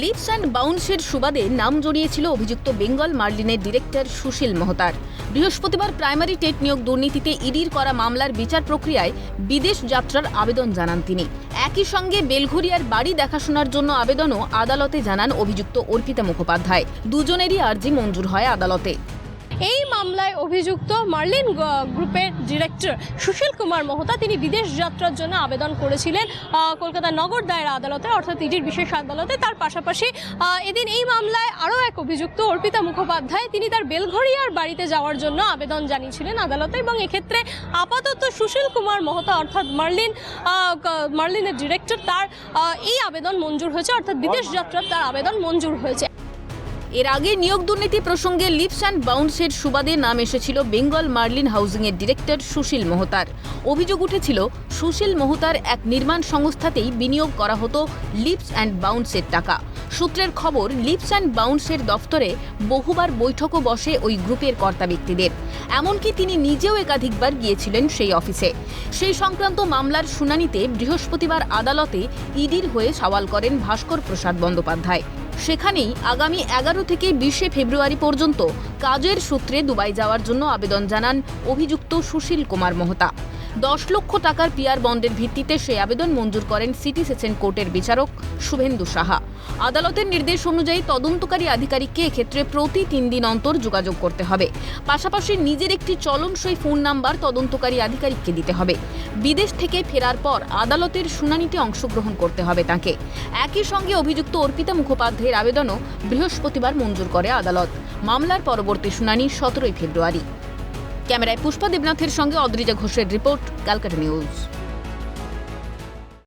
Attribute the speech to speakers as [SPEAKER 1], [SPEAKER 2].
[SPEAKER 1] Lips and বাউন্সের সুবাদে নাম জড়িয়েছিল অভিযুক্ত বেঙ্গল মার্লিনের ডিরেক্টর সুশীল মহতার। বৃহস্পতিবার প্রাইমারি টেট নিয়োগ দুর্নীতিতে ইডির করা মামলার বিচার প্রক্রিয়ায় বিদেশ যাত্রার আবেদন জানান তিনি। একই সঙ্গে বেলঘরিয়ার বাড়ি দেখাশোনার জন্য আবেদনও আদালতে জানান অভিযুক্ত অর্পিতা মুখোপাধ্যায়। দুজনেরই আর্জি মঞ্জুর হয় আদালতে।
[SPEAKER 2] এই মামলায় অভিযুক্ত মার্লিন গ্রুপের ডিরেক্টর সুশীল কুমার মহতা তিনি বিদেশ যাত্রার জন্য আবেদন করেছিলেন কলকাতা নগর দায়ের আদালতে, অর্থাৎ ইডির বিশেষ আদালতে। তার পাশাপাশি এদিন এই মামলায় আরও এক অভিযুক্ত অর্পিতা মুখোপাধ্যায়, তিনি তার বেলঘরিয়ার বাড়িতে যাওয়ার জন্য আবেদন জানিয়েছিলেন আদালতে এবং এক্ষেত্রে আপাতত সুশীল কুমার মহতা, অর্থাৎ মার্লিন মার্লিনের ডিরেক্টর, তার এই আবেদন মঞ্জুর হয়েছে, অর্থাৎ বিদেশ যাত্রার তার আবেদন মঞ্জুর হয়েছে।
[SPEAKER 1] এর আগে নিয়োগ দুর্নীতি প্রসঙ্গে লিপস অ্যান্ড বাউন্সের সুবাদে নাম এসেছিল বেঙ্গল মার্লিন হাউজিংয়ের ডিরেক্টর সুশীল মোহতার। অভিযোগ উঠেছিল, সুশীল মোহতার এক নির্মাণ সংস্থাতেই বিনিয়োগ করা হতো লিপস অ্যান্ড বাউন্সের টাকা। সূত্রের খবর, লিপস অ্যান্ড বাউন্সের দফতরে বহুবার বৈঠকও বসে ওই গ্রুপের কর্তা ব্যক্তিদের। এমনকি তিনি নিজেও একাধিকবার গিয়েছিলেন সেই অফিসে। সেই সংক্রান্ত মামলার শুনানিতে বৃহস্পতিবার আদালতে ইডির হয়ে সওয়াল করেন ভাস্কর প্রসাদ বন্দ্যোপাধ্যায়। সেখানেই আগামী এগারো থেকে বিশে ফেব্রুয়ারি পর্যন্ত কাজের সূত্রে দুবাই যাওয়ার জন্য আবেদন জানান অভিযুক্ত সুশীল কুমার মোহতা। দশ লক্ষ টাকার পিয়ার বন্ডের ভিত্তিতে সেই আবেদন মঞ্জুর করেন সিটি সেশন কোর্টের বিচারক শুভেন্দু সাহা। আদালতের নির্দেশ অনুযায়ী তদন্তকারী আধিকারিককে এক্ষেত্রে প্রতি তিন দিন অন্তর যোগাযোগ করতে হবে। পাশাপাশি নিজের একটি চলনসই ফোন নাম্বার তদন্তকারী আধিকারিককে দিতে হবে। বিদেশ থেকে ফেরার পর আদালতের শুনানিতে অংশগ্রহণ করতে হবে তাকে। একই সঙ্গে অভিযুক্ত অর্পিতা মুখোপাধ্যায়ের আবেদনও বৃহস্পতিবার মঞ্জুর করে আদালত। মামলার পরবর্তী শুনানি সতেরোই ফেব্রুয়ারি। ক্যামেরায় পুষ্পা দেবনাথের সঙ্গে অদ্রিজা ঘোষের রিপোর্ট ক্যালকাটা নিউজ।